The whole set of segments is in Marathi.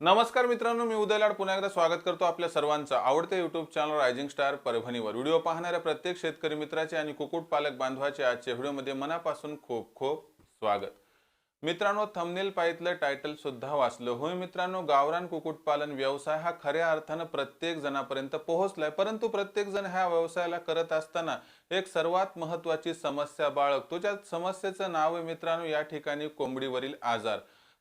नमस्कार मित्रांनो मी उदयलाड पुन्हा एकदा स्वागत करतो आपल्या सर्वांचं आवडते युट्यूब चॅनल रायझिंग स्टार परभणीवर. व्हिडिओ पाहणाऱ्या प्रत्येक शेतकरी मित्राचे आणि कुक्कुटपालक बांधवाचे आजच्या व्हिडिओमध्ये मनापासून खूप खूप स्वागत. मित्रांनो थमनेल पाहितलं टायटल सुद्धा वाचलं. होय मित्रांनो गावरान कुक्कुटपालन व्यवसाय हा खऱ्या अर्थानं प्रत्येक जणापर्यंत पोहोचलाय. परंतु प्रत्येक जण ह्या व्यवसायाला करत असताना एक सर्वात महत्वाची समस्या बाळगतो. ज्या समस्येचं नाव आहे मित्रांनो या ठिकाणी कोंबडीवरील आजार.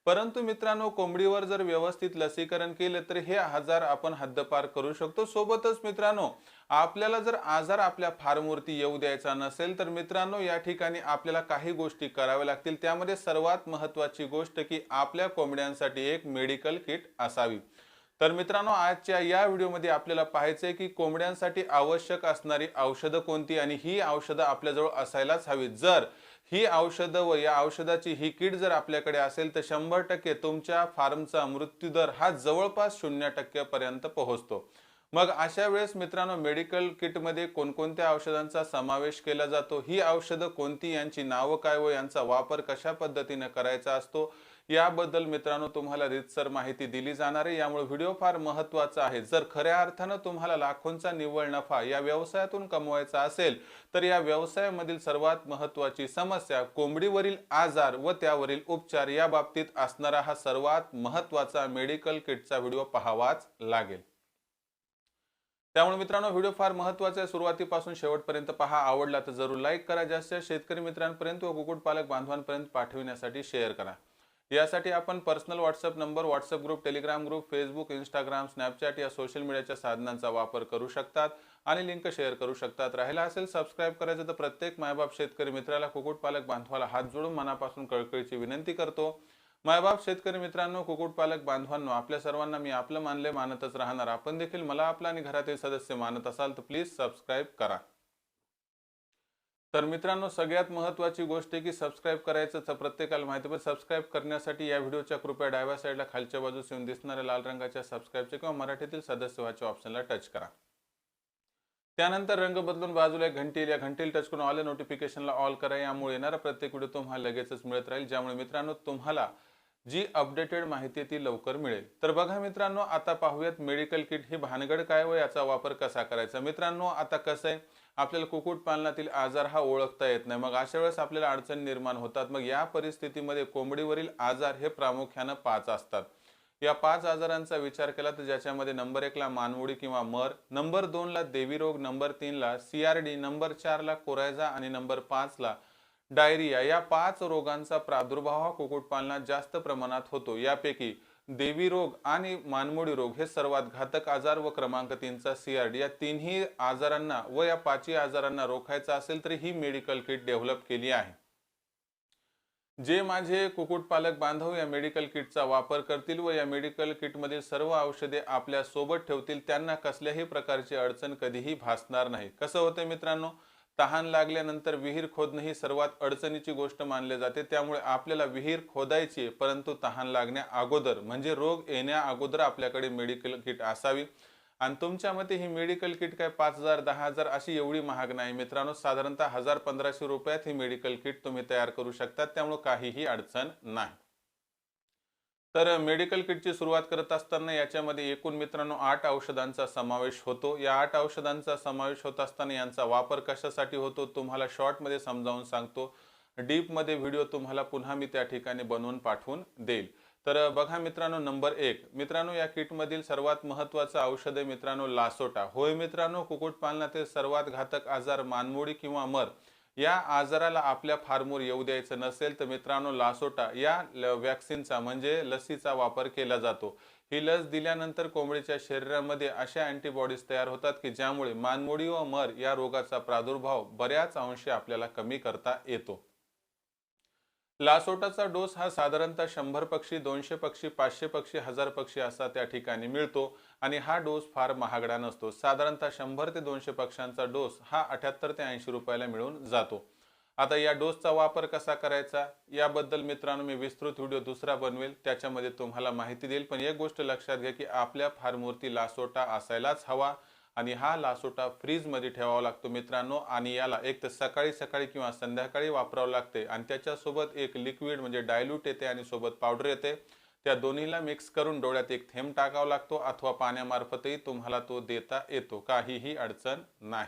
परंतु मित्रांनो कोंबडीवर जर व्यवस्थित लसीकरण केलं तर हे आजार आपण हद्दपार करू शकतो. सोबतच मित्रांनो आपल्याला जर आजार आपल्या फार्मवरती येऊ द्यायचा नसेल तर मित्रांनो या ठिकाणी आपल्याला काही गोष्टी कराव्या लागतील. त्यामध्ये सर्वात महत्वाची गोष्ट की आपल्या कोंबड्यांसाठी एक मेडिकल किट असावी. तर मित्रांनो आजच्या या व्हिडिओमध्ये आपल्याला पाहायचंय की कोंबड्यांसाठी आवश्यक असणारी औषधं कोणती आणि ही औषधं आपल्याजवळ असायलाच हवी जर ही औषधं व या औषधाची ही किट जर आपल्याकडे असेल तर शंभर टक्के तुमच्या फार्मचा मृत्यूदर हा जवळपास शून्य टक्क्यापर्यंत पोहोचतो. मग अशा वेळेस मित्रांनो मेडिकल किटमध्ये कोणकोणत्या औषधांचा समावेश केला जातो? ही औषधं कोणती? यांची नावं काय व यांचा वापर कशा पद्धतीने करायचा असतो? याबद्दल मित्रांनो तुम्हाला रितसर माहिती दिली जाणार आहे. यामुळे व्हिडिओ फार महत्त्वाचा आहे. जर खऱ्या अर्थानं तुम्हाला लाखोंचा निव्वळ नफा या व्यवसायातून कमवायचा असेल तर या व्यवसायामधील सर्वात महत्वाची समस्या कोंबडीवरील आजार व त्यावरील उपचार या बाबतीत असणारा हा सर्वात महत्त्वाचा मेडिकल किटचा व्हिडिओ पाहावाच लागेल. त्यामुळे मित्रांनो व्हिडिओ फार महत्त्वाचा आहे. सुरुवातीपासून शेवटपर्यंत पहा. आवडला तर जरूर लाईक करा. जास्त शेतकरी मित्रांपर्यंत व कुक्कुटपालक बांधवांपर्यंत पाठविण्यासाठी शेअर करा. यासाठी आपण personal WhatsApp number WhatsApp group Telegram group Facebook Instagram Snapchat या सोशल मीडियाच्या साधनांचा वापर करू शकतात आणि लिंक शेअर करू शकतात. राहिला असेल सबस्क्राईब करायचं तर प्रत्येक मायबाप शेतकरी मित्राला कुक्कुटपालक बांधवाला हात जोडून मनापासून कळकळीची विनंती करतो. मायबाप शेतकरी मित्रांनो कुक्कुटपालक बांधवांनो आपल्या सर्वांना मी आपलं मानले मानतच राहणार. आपण देखील मला आपला आणि घरातील सदस्य मानत असाल तर प्लीज सबस्क्राईब करा. तर मित्रांनो सगळ्यात महत्त्वाची गोष्ट आहे की सबस्क्राईब करायचं तर प्रत्येकाला माहिती पण सबस्क्राईब करण्यासाठी या व्हिडिओच्या कृपया डाव्या साईडला खालच्या बाजूस येऊन दिसणाऱ्या लाल रंगाच्या सबस्क्राईबच्या किंवा मराठीतील सदस्य व्हायच्या ऑप्शनला टच करा. त्यानंतर रंग बदलून बाजूला एक या घंटील टच करून ऑल नोटिफिकेशनला ऑल करा. यामुळे येणारा प्रत्येक व्हिडिओ तुम्हाला लगेचच मिळत राहील. ज्यामुळे मित्रांनो तुम्हाला जी अपडेटेड माहिती ती लवकर मिळेल. तर बघा मित्रांनो आता पाहूयात मेडिकल किट ही भानगड काय व याचा वापर कसा करायचा? मित्रांनो आता कसं आहे? आपल्याला कुक्कुटपालनातील आजार हा ओळखता येत नाही. मग अशा वेळेस आपल्याला अडचण निर्माण होतात. मग या परिस्थितीमध्ये कोंबडीवरील आजार हे प्रामुख्यानं पाच असतात. या पाच आजारांचा विचार केला तर ज्याच्यामध्ये नंबर एकला मानवडी किंवा मर नंबर दोनला देवी रोग नंबर तीनला सीआरडी नंबर चारला कोरायझा आणि नंबर पाचला डायरिया. या पाच रोगांचा प्रादुर्भाव हा कुक्कुटपालनात जास्त प्रमाणात होतो. यापैकी देवी रोग आणि मानमोडी रोग हे सर्वात घातक आजार व क्रमांक तीनचा सीआरडी या तिन्ही आजारांना व या पाचही आजारांना रोखायचा असेल तर ही मेडिकल किट डेव्हलप केली आहे. जे माझे कुक्कुटपालक बांधव या मेडिकल किटचा वापर करतील व या मेडिकल किटमधील सर्व औषधे आपल्यासोबत ठेवतील त्यांना कसल्याही प्रकारची अडचण कधीही भासणार नाही. कसं होतं मित्रांनो? तहान लागल्यानंतर विहीर खोदणं ही सर्वात अडचणीची गोष्ट मानली जाते. त्यामुळे आपल्याला विहीर खोदायची परंतु तहान लागण्या अगोदर म्हणजे रोग येण्या अगोदर आपल्याकडे मेडिकल किट असावी. आणि तुमच्या मते ही मेडिकल किट काय पाच हजार दहा हजार अशी एवढी महाग नाही. मित्रांनो साधारणतः हजार पंधराशे रुपयात ही मेडिकल किट तुम्ही तयार करू शकता. त्यामुळे काहीही अडचण नाही. तर मेडिकल किटची सुरुवात करत असताना याच्यामध्ये एकूण मित्रांनो आठ औषधांचा समावेश होतो. या आठ औषधांचा समावेश होत असताना यांचा वापर कशासाठी होतो तुम्हाला शॉर्टमध्ये समजावून सांगतो. डीपमध्ये व्हिडिओ तुम्हाला पुन्हा मी त्या ठिकाणी बनवून पाठवून देईल. तर बघा मित्रांनो नंबर एक. मित्रांनो या किटमधील सर्वात महत्त्वाचं औषध आहे मित्रांनो लासोटा. होय मित्रांनो कुक्कुटपालनातील सर्वात घातक आजार मानमोडी किंवा मर. या आजाराला आपल्या फार्मोर येऊ द्यायचं नसेल तर मित्रांनो लासोटा या वॅक्सिनचा म्हणजे लसीचा वापर केला जातो. ही लस दिल्यानंतर कोंबडीच्या शरीरामध्ये अशा अँटीबॉडीज तयार होतात की ज्यामुळे मानमोडी व मर या रोगाचा प्रादुर्भाव बऱ्याच अंशी आपल्याला कमी करता येतो. लासोटाचा डोस हा साधारणतः शंभर पक्षी दोनशे पक्षी पाचशे पक्षी हजार पक्षी असा त्या ठिकाणी मिळतो आणि हा डोस फार महागडा नसतो. साधारणतः शंभर ते दोनशे पक्ष्यांचा डोस हा अठ्याहत्तर ते ऐंशी रुपयाला मिळून जातो. आता या डोसचा वापर कसा करायचा? याबद्दल मित्रांनो मी विस्तृत व्हिडिओ दुसरा बनवेल. त्याच्यामध्ये तुम्हाला माहिती देईल. पण एक गोष्ट लक्षात घ्या की आपल्या फार्मवरती लासोटा असायलाच हवा. आणि हा लासोटा फ्रीजमध्ये ठेवावा लागतो मित्रांनो. आणि याला एक तर सकाळी सकाळी किंवा संध्याकाळी वापरावं लागते. आणि त्याच्यासोबत एक लिक्विड म्हणजे डायल्यूट येते आणि सोबत पावडर येते. त्या दोन्हीला मिक्स करून डोळ्यात एक थेंब टाकावा लागतो अथवा पाण्यामार्फतही तुम्हाला तो देता येतो. काहीही अडचण नाही.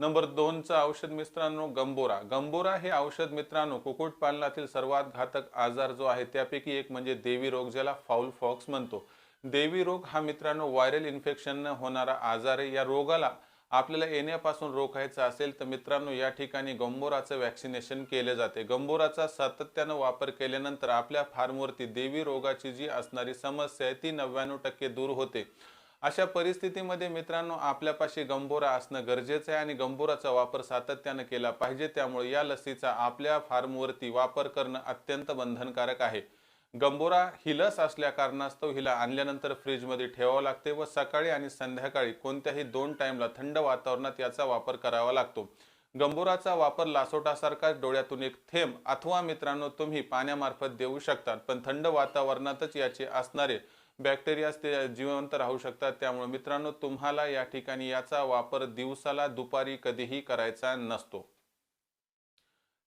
नंबर दोनचं औषध मित्रांनो गंबोरा. गंबोरा हे औषध मित्रांनो कुक्कुटपालनातील सर्वात घातक आजार जो आहे त्यापैकी एक म्हणजे देवी रोग ज्याला फाऊल फॉक्स म्हणतो. देवी रोग हा मित्रांनो व्हायरल इन्फेक्शन होणारा आजार आहे. या रोगाला आपल्याला येण्यापासून रोखायचं असेल तर मित्रांनो या ठिकाणी गंबोराचं वॅक्सिनेशन केले जाते. गंबोराचा सातत्यानं वापर केल्यानंतर आपल्या फार्मवरती देवी रोगाची जी असणारी समस्या आहे ती नव्याण्णव टक्के दूर होते. अशा परिस्थितीमध्ये मित्रांनो आपल्यापाशी गंभोरा असणं गरजेचं आहे आणि गंभोराचा वापर सातत्यानं केला पाहिजे. त्यामुळे या लसीचा आपल्या फार्मवरती वापर करणं अत्यंत बंधनकारक आहे. गंबोरा ही लस असल्या कारणास्तव हिला आणल्यानंतर फ्रीजमध्ये ठेवावं लागते व सकाळी आणि संध्याकाळी कोणत्याही दोन टाईमला थंड वातावरणात याचा वापर करावा लागतो. गंबोराचा वापर लासोटासारखा डोळ्यातून एक थेंब अथवा मित्रांनो तुम्ही पाण्यामार्फत देऊ शकतात पण थंड वातावरणातच याचे असणारे बॅक्टेरिया ते जिवंत राहू शकतात. त्यामुळे मित्रांनो तुम्हाला या ठिकाणी याचा वापर दिवसाला दुपारी कधीही करायचा नसतो.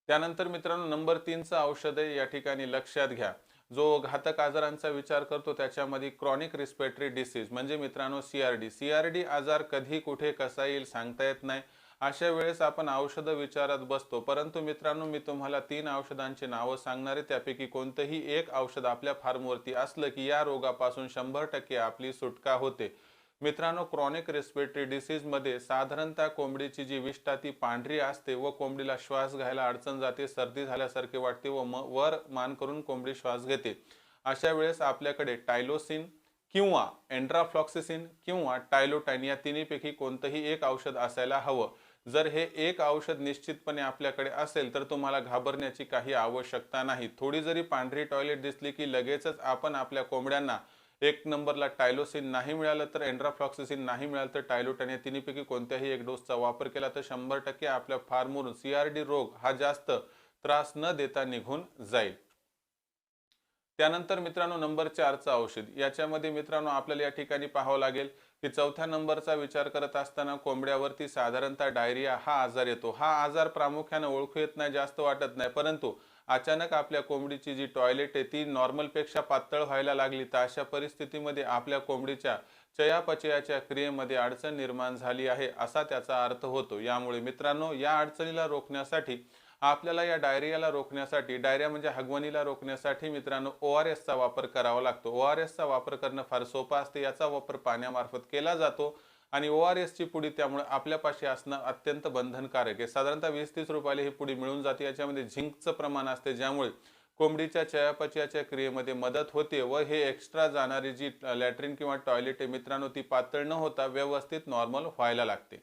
त्यानंतर मित्रांनो नंबर तीनचं औषध आहे या ठिकाणी लक्षात घ्या. जो घातक आजारांचा विचार करतो त्याच्यामध्ये क्रॉनिक रिस्पेटरी डिसीज म्हणजे मित्रांनो सीआरडी सीआरडी आजार कधी कुठे कसा येईल सांगता येत नाही. अशा वेळेस आपण औषधं विचारात बसतो. परंतु मित्रांनो मी तुम्हाला तीन औषधांची नावं सांगणार आहे. त्यापैकी कोणतंही एक औषध आपल्या फार्मवरती असलं की या रोगापासून शंभर टक्के आपली सुटका होते. मित्रांनो क्रॉनिक रेस्पिरेटरी डिसीजमध्ये साधारणतः कोंबडीची जी विष्ठा ती पांढरी असते व कोंबडीला श्वास घ्यायला अडचण जाते सर्दी झाल्यासारखे वाटते व म वर मान करून कोंबडी श्वास घेते. अशा वेळेस आपल्याकडे टायलोसिन किंवा एन्ड्राफ्लॉक्सिसिन किंवा टायलोटाईन या तिन्हीपैकी कोणतंही एक औषध असायला हवं. जर हे एक औषध निश्चितपणे आपल्याकडे असेल तर तुम्हाला घाबरण्याची काही आवश्यकता नाही. थोडी जरी पांढरी टॉयलेट दिसली की लगेचच आपण आपल्या कोंबड्यांना एक नंबरला टायलोसिन नाही मिळालं तर एन्ड्राफ्लॉक्सिसिन नाही मिळालं तर टायलोटन या तिन्हीपैकी कोणत्याही एक डोसचा वापर केला तर शंभर टक्के आपल्या फार्मवरून सीआरडी रोग हा जास्त त्रास न देता निघून जाईल. त्यानंतर मित्रांनो नंबर चारचं औषध. याच्यामध्ये मित्रांनो आपल्याला या ठिकाणी पाहावं लागेल की चौथ्या नंबरचा विचार करत असताना कोंबड्यावरती साधारणतः डायरिया हा आजार येतो. हा आजार प्रामुख्याने ओळखू येत नाही जास्त वाटत नाही परंतु अचानक आपल्या कोंबडीची जी टॉयलेट आहे ती नॉर्मलपेक्षा पातळ व्हायला लागली तर अशा परिस्थितीमध्ये आपल्या कोंबडीच्या चयापचयाच्या क्रियेमध्ये अडचण निर्माण झाली आहे असा त्याचा अर्थ होतो. यामुळे मित्रांनो या अडचणीला रोखण्यासाठी आपल्याला या डायरियाला रोखण्यासाठी डायरिया म्हणजे हगवणीला रोखण्यासाठी मित्रांनो ओ आर एसचा वापर करावा लागतो. ओ आर एसचा वापर करणं फार सोपं असते. याचा वापर पाण्यामार्फत केला जातो. आणि ओ आर एसची पुडी त्यामुळे आपल्यापाशी असणं अत्यंत बंधनकारक आहे. साधारणतः वीस तीस रुपयाला ही पुडी मिळून जाते. याच्यामध्ये झिंकचं प्रमाण असते ज्यामुळे कोंबडीच्या चयापचयाच्या क्रियेमध्ये मदत होते व हे एक्स्ट्रा जाणारी जी लॅट्रिन किंवा टॉयलेट आहे मित्रांनो ती पातळ न होता व्यवस्थित नॉर्मल व्हायला लागते.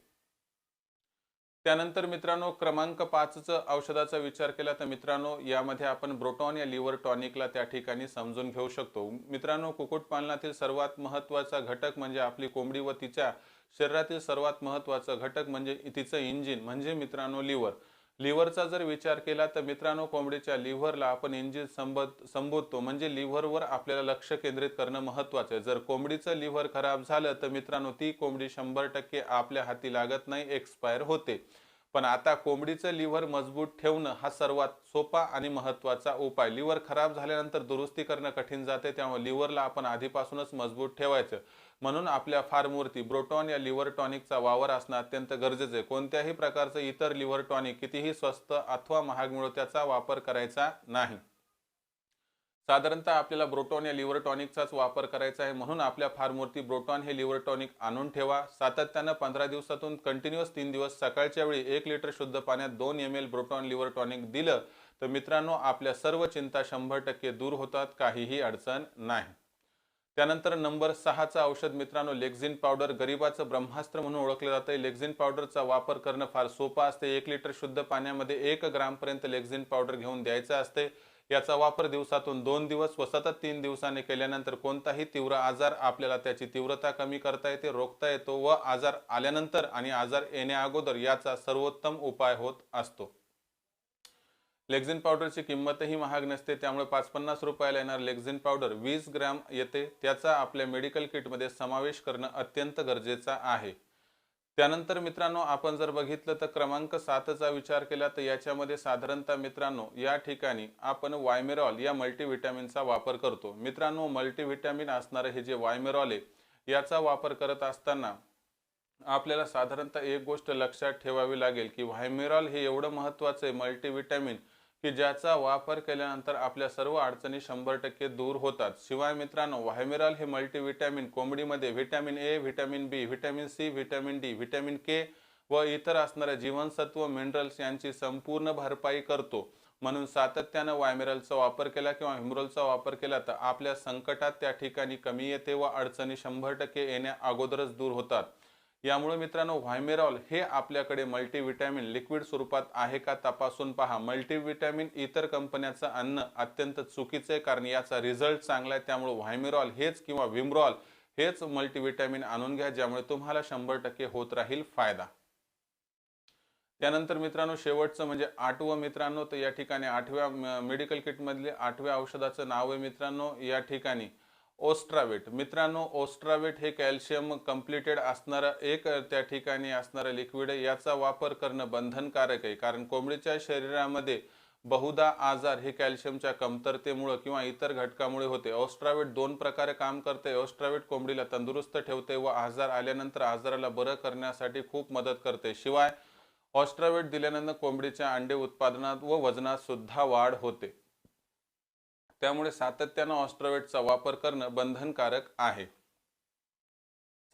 त्यानंतर मित्रांनो क्रमांक पाचचं औषधाचा विचार केला तर मित्रांनो यामध्ये आपण ब्रोटॉन या लिव्हर टॉनिकला त्या ठिकाणी समजून घेऊ शकतो. मित्रांनो कुक्कुटपालनातील सर्वात महत्त्वाचा घटक म्हणजे आपली कोंबडी व तिच्या शरीरातील सर्वात महत्त्वाचा घटक म्हणजे तिचं इंजिन म्हणजे मित्रांनो लिव्हर. लिव्हरचा जर विचार केला तर मित्रांनो कोंबडीच्या लिव्हरला आपण इंजिन संबोध संबोधतो. म्हणजे लिव्हरवर आपल्याला लक्ष केंद्रित करणं महत्वाचं आहे. जर कोंबडीचं लिव्हर खराब झालं तर मित्रांनो ती कोंबडी शंभर टक्के आपल्या हाती लागत नाही एक्सपायर होते. पण आता कोंबडीचं लिव्हर मजबूत ठेवणं हा सर्वात सोपा आणि महत्त्वाचा उपाय. लिव्हर खराब झाल्यानंतर दुरुस्ती करणं कठीण जाते त्यामुळे लिव्हरला आपण आधीपासूनच मजबूत ठेवायचं. म्हणून आपल्या फार्मवरती ब्रोटॉन या लिव्हर टॉनिकचा वावर असणं अत्यंत गरजेचं आहे. कोणत्याही प्रकारचं इतर लिव्हर टॉनिक कितीही स्वस्त अथवा महाग मिळो त्याचा वापर करायचा नाही. साधारणतः आपल्याला ब्रोटॉन या लिव्हर टॉनिकचाच वापर करायचा आहे. म्हणून आपल्या फार्मवरती ब्रोटॉन हे लिव्हर टॉनिक आणून ठेवा. सातत्यानं पंधरा दिवसातून कंटिन्युअस तीन दिवस सकाळच्या वेळी एक लिटर शुद्ध पाण्यात दोन M L Broton liver tonic दिलं तर मित्रांनो आपल्या सर्व चिंता शंभर टक्के दूर होतात. काहीही अडचण नाही. त्यानंतर नंबर सहाचं औषध मित्रांनो लेक्झिन पावडर. गरीबाचं ब्रह्मास्त्र म्हणून ओळखलं जातं लेक्झिन पावडरचा वापर करणं फार सोपं असते एक लिटर शुद्ध पाण्यामध्ये एक ग्रामपर्यंत लेक्झिन पावडर घेऊन द्यायचं असते याचा वापर दिवसातून दोन दिवस व सतत तीन दिवसांनी केल्यानंतर कोणताही तीव्र आजार आपल्याला त्याची तीव्रता कमी करता येते रोखता येतो व आजार आल्यानंतर आणि आजार येण्या अगोदर याचा सर्वोत्तम उपाय होत असतो. लेक्झिन पावडरची किंमतही महाग नसते त्यामुळे पाच पन्नास रुपयाला येणार लेक्झिन पावडर वीस ग्रॅम येते त्याचा आपल्या मेडिकल किटमध्ये समावेश करणं अत्यंत गरजेचं आहे. त्यानंतर मित्रांनो आपण जर बघितलं तर क्रमांक सातचा विचार केला तर याच्यामध्ये साधारणतः मित्रांनो या ठिकाणी आपण वायमेरॉल या मल्टीव्हिटॅमिनचा वापर करतो. मित्रांनो मल्टीव्हिटॅमिन असणारं हे जे वायमेरॉल आहे याचा वापर करत असताना आपल्याला साधारणतः एक गोष्ट लक्षात ठेवावी लागेल की व्हायमेरॉल हे एवढं महत्त्वाचं आहे मल्टीव्हिटॅमिन की ज्याचा वापर केल्यानंतर आपल्या सर्व अडचणी शंभर टक्के दूर होतात. शिवाय मित्रांनो व्हायमेरॉल हे multivitamin कोंबडीमध्ये vitamin A vitamin B vitamin C vitamin D vitamin K व इतर असणाऱ्या जीवनसत्व मिनरल्स यांची संपूर्ण भरपाई करतो. म्हणून सातत्यानं वायमेरलचा वापर केला किंवा हिमरोलचा वापर केला तर आपल्या संकटात त्या ठिकाणी कमी येते व अडचणी शंभर टक्के येण्या अगोदरच दूर होतात. यामुळे मित्रांनो व्हायमेरॉल हे आपल्याकडे मल्टीव्हिटॅमिन लिक्विड स्वरूपात आहे का तपासून पहा. मल्टीव्हिटॅमिन इतर कंपन्याचं अन्न अत्यंत चुकीचं आहे कारण याचा रिझल्ट चांगला आहे. त्यामुळे व्हायमेरॉल हेच किंवा विमरॉल हेच मल्टीव्हिटॅमिन आणून घ्या ज्यामुळे तुम्हाला शंभर टक्के होत राहील फायदा. त्यानंतर मित्रांनो शेवटचं म्हणजे आठवं मित्रांनो तर या ठिकाणी आठव्या मेडिकल किटमधले आठव्या औषधाचं नाव आहे मित्रांनो या ठिकाणी ओस्ट्रावेट. मित्रांनो ओस्ट्रावेट हे कॅल्शियम कम्प्लिटेड असणारं एक त्या ठिकाणी असणारं लिक्विड आहे. याचा वापर करणं बंधनकारक आहे. कारण कोंबडीच्या शरीरामध्ये बहुधा आजार हे कॅल्शियमच्या कमतरतेमुळे किंवा इतर घटकामुळे होते. ऑस्ट्रावेट दोन प्रकारे काम करते ऑस्ट्रावेट कोंबडीला तंदुरुस्त ठेवते व आजार आल्यानंतर आजाराला बरं करण्यासाठी खूप मदत करते शिवाय ऑस्ट्रावेट दिल्यानंतर कोंबडीच्या अंडे उत्पादनात व वजनात सुद्धा वाढ होते. त्यामुळे सातत्यानं ऑस्ट्रोवेटचा वापर करणं बंधनकारक आहे.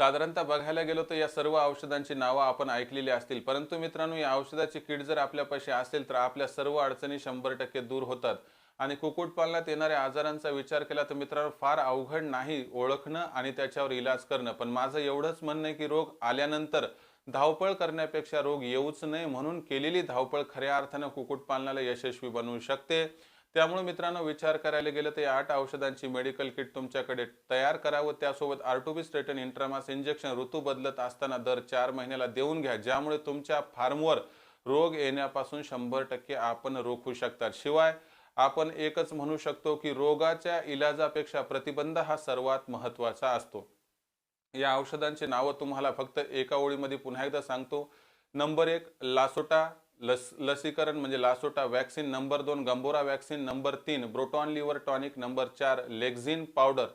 साधारणतः बघायला गेलो तर या सर्व औषधांची नावं आपण ऐकलेली असतील. परंतु मित्रांनो या औषधाची किट जर आपल्यापाशी असेल तर आपल्या सर्व अडचणी शंभर टक्के दूर होतात. आणि कुक्कुटपालनात येणाऱ्या आजारांचा विचार केला तर मित्रांनो फार अवघड नाही ओळखणं आणि त्याच्यावर इलाज करणं. पण माझं एवढंच म्हणणं आहे की रोग आल्यानंतर धावपळ करण्यापेक्षा रोग येऊच नये म्हणून केलेली धावपळ खऱ्या अर्थानं कुक्कुटपालनाला यशस्वी बनवू शकते. त्यामुळे मित्रांनो विचार करायला गेलं तर या आठ औषधांची मेडिकल किट तुमच्याकडे तयार करावं. त्यासोबत आर्टोबिस रेटन इंट्रामास इंजेक्शन ऋतू बदलत असताना दर चार महिन्याला देऊन घ्या ज्यामुळे तुमच्या फार्मवर रोग येण्यापासून शंभर टक्के आपण रोखू शकतात. शिवाय आपण एकच म्हणू शकतो की रोगाच्या इलाजापेक्षा प्रतिबंध हा सर्वात महत्त्वाचा असतो. या औषधांची नावं तुम्हाला फक्त एका ओळीमध्ये पुन्हा एकदा सांगतो. नंबर एक लासोटा लस लसीकरण म्हणजे लासोटा वॅक्सिन नंबर दोन गंबोरा वॅक्सिन नंबर तीन ब्रोटॉन लिव्हर टॉनिक नंबर चार लेक्झिन पावडर.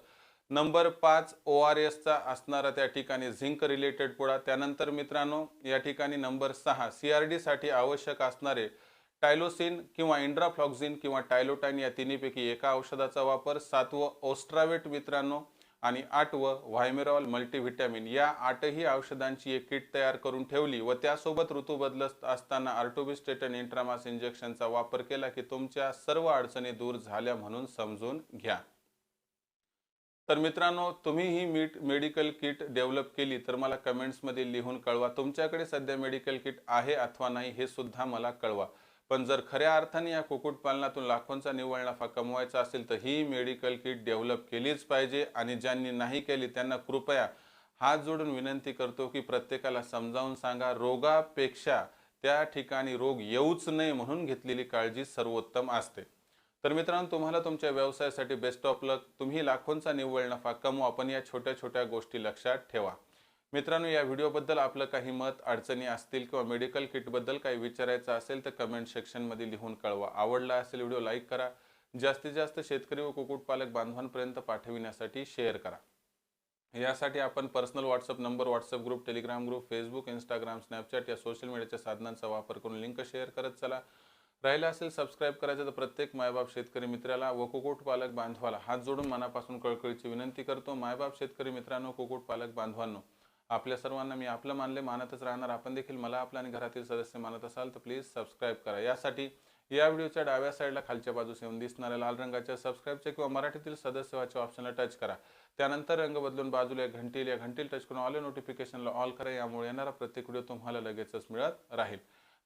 नंबर पाच ओ आर एसचा असणारा त्या ठिकाणी झिंक रिलेटेड पुडा त्यानंतर मित्रांनो या ठिकाणी नंबर सहा सी आर डीसाठी आवश्यक असणारे टायलोसिन किंवा इंड्राफ्लॉक्झिन किंवा टायलोटाईन या तिन्हीपैकी एका औषधाचा वापर. सातवं ओस्ट्रावेट मित्रांनो आणि आठवं व्हायमेरॉल मल्टीव्हिटॅमिन या आठही औषधांची एक किट तयार करून ठेवली व त्यासोबत ऋतू बदलत असताना आर्टोबिस्टेटन इंट्रामास इंजेक्शनचा वापर केला की तुमच्या सर्व अडचणी दूर झाल्या म्हणून समजून घ्या. तर मित्रांनो तुम्ही ही मीट मेडिकल किट डेव्हलप केली तर मला कमेंट्समध्ये लिहून कळवा. तुमच्याकडे सध्या मेडिकल किट आहे अथवा नाही हे सुद्धा मला कळवा. पण जर खऱ्या अर्थाने या कुक्कुटपालनातून लाखोंचा निव्वळ नफा कमवायचा असेल तर ही मेडिकल किट डेव्हलप केलीच पाहिजे आणि ज्यांनी नाही केली त्यांना कृपया हात जोडून विनंती करतो की प्रत्येकाला समजावून सांगा रोगापेक्षा त्या ठिकाणी रोग येऊच नये म्हणून घेतलेली काळजी सर्वोत्तम असते. तर मित्रांनो तुम्हाला तुमच्या व्यवसायासाठी बेस्ट ऑफ लक तुम्ही लाखोंचा निव्वळ नफा कमवा पण या छोट्या छोट्या गोष्टी लक्षात ठेवा. मित्रांनो या व्हिडिओबद्दल आपलं काही मत अडचणी असतील किंवा मेडिकल किटबद्दल काही विचारायचं असेल तर कमेंट सेक्शनमध्ये लिहून कळवा. आवडला असेल व्हिडिओ लाईक करा. जास्तीत जास्त शेतकरी व कुक्कुटपालक बांधवांपर्यंत पाठविण्यासाठी शेअर करा. यासाठी आपण personal WhatsApp number WhatsApp group Telegram group Facebook Instagram Snapchat या सोशल मीडियाच्या साधनांचा वापर करून लिंक शेअर करत चला. राहिला असेल सबस्क्राईब करायचं तर प्रत्येक मायबाप शेतकरी मित्राला व कुक्कुटपालक बांधवाला हात जोडून मनापासून कळकळीची विनंती करतो. मायबाप शेतकरी मित्रांनो कुक्कुटपालक बांधवांनो आपल्या सर्वांना मी आपलं मानले मानतच राहणार. आपण देखील मला आपलं आणि घरातील सदस्य मानत असाल तर प्लीज सबस्क्राईब करा. यासाठी या व्हिडिओच्या डाव्या साईडला खालच्या बाजूस येऊन दिसणाऱ्या लाल रंगाच्या सबस्क्राईबच्या किंवा मराठीतील सदस्यवाच्या ऑप्शनला टच करा. त्यानंतर रंग बदलून बाजूला एक घंटील या घंटील टच करून ऑल नोटिफिकेशनला ऑल करा. यामुळे येणारा प्रत्येक व्हिडिओ तुम्हाला लगेचच मिळत राहील.